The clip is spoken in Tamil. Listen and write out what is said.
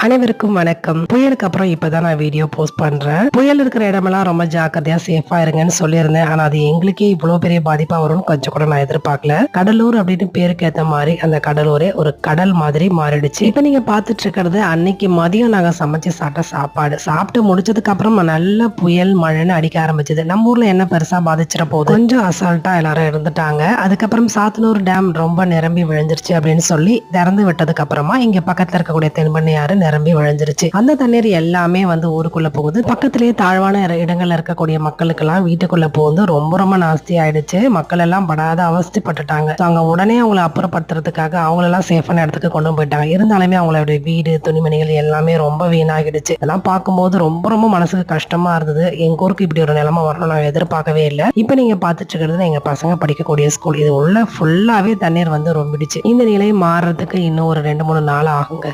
அனைவருக்கும் வணக்கம். புயலுக்கு அப்புறம் இப்பதான் நான் வீடியோ போஸ்ட் பண்றேன். புயல் இருக்கிற இடமெல்லாம் ரொம்ப ஜாக்கிரதையா சேஃபா இருங்கன்னு சொல்லியிருந்தேன். ஆனா அது எங்களுக்கே இவ்வளவு பெரிய பாதிப்பா வரும்னு கொஞ்சம் கூட நான் எதிர்பார்க்கல. கடலூர் அப்படின்னு பேருக்கு ஏத்த மாதிரி அந்த கடலூரே ஒரு கடல் மாதிரி மாறிடுச்சு. இப்ப நீங்க பாத்துட்டு இருக்கிறது அன்னைக்கு மதியம் நாங்க சமைச்சு சாப்பிட்ட சாப்பாடு. சாப்பிட்டு முடிச்சதுக்கு அப்புறம் நல்ல புயல் மழைன்னு அடிக்க ஆரம்பிச்சது. நம்ம ஊர்ல என்ன பெருசா பாதிச்சிட போகுது? கொஞ்சம் அசால்ட்டா எல்லாரும் இருந்துட்டாங்க. அதுக்கப்புறம் சாத்தனூர் டேம் ரொம்ப நிரம்பி விழுந்துருச்சு அப்படின்னு சொல்லி திறந்து விட்டதுக்கு அப்புறமா இங்க பக்கத்துல இருக்கக்கூடிய தென்பண்ணையாறு நிரம்பி விழுந்துருச்சு அந்த தண்ணீர் எல்லாமே வந்து ஊருக்குள்ள போகுது. பக்கத்திலேயே தாழ்வான இடங்கள்ல இருக்கக்கூடிய மக்களுக்கெல்லாம் வீட்டுக்குள்ள போகுது. ரொம்ப ரொம்ப நாஸ்தி ஆயிடுச்சு. மக்கள் எல்லாம் படாத அவஸ்தைப்பட்டுட்டாங்க. அவங்க உடனே அவங்களை அப்புறப்படுத்துறதுக்காக அவங்களெல்லாம் சேஃபான இடத்துக்கு கொண்டு போயிட்டாங்க. இருந்தாலுமே அவங்களுடைய வீடு துணிமணிகள் எல்லாமே ரொம்ப வீணாகிடுச்சு. இதெல்லாம் பார்க்கும்போது ரொம்ப ரொம்ப மனசுக்கு கஷ்டமா இருந்தது. எங்க ஊருக்கு இப்படி ஒரு நிலைமை வரணும் நான் எதிர்பார்க்கவே இல்லை. இப்போ நீங்க பார்த்துட்டு இருக்கிறது எங்க பசங்க படிக்கக்கூடிய ஸ்கூல் இது உள்ள ஃபுல்லாவே தண்ணீர் வந்து ரொம்பிடுச்சு. இந்த நிலை மாறுறதுக்கு இன்னும் ஒரு ரெண்டு மூணு நாள் ஆகுங்க.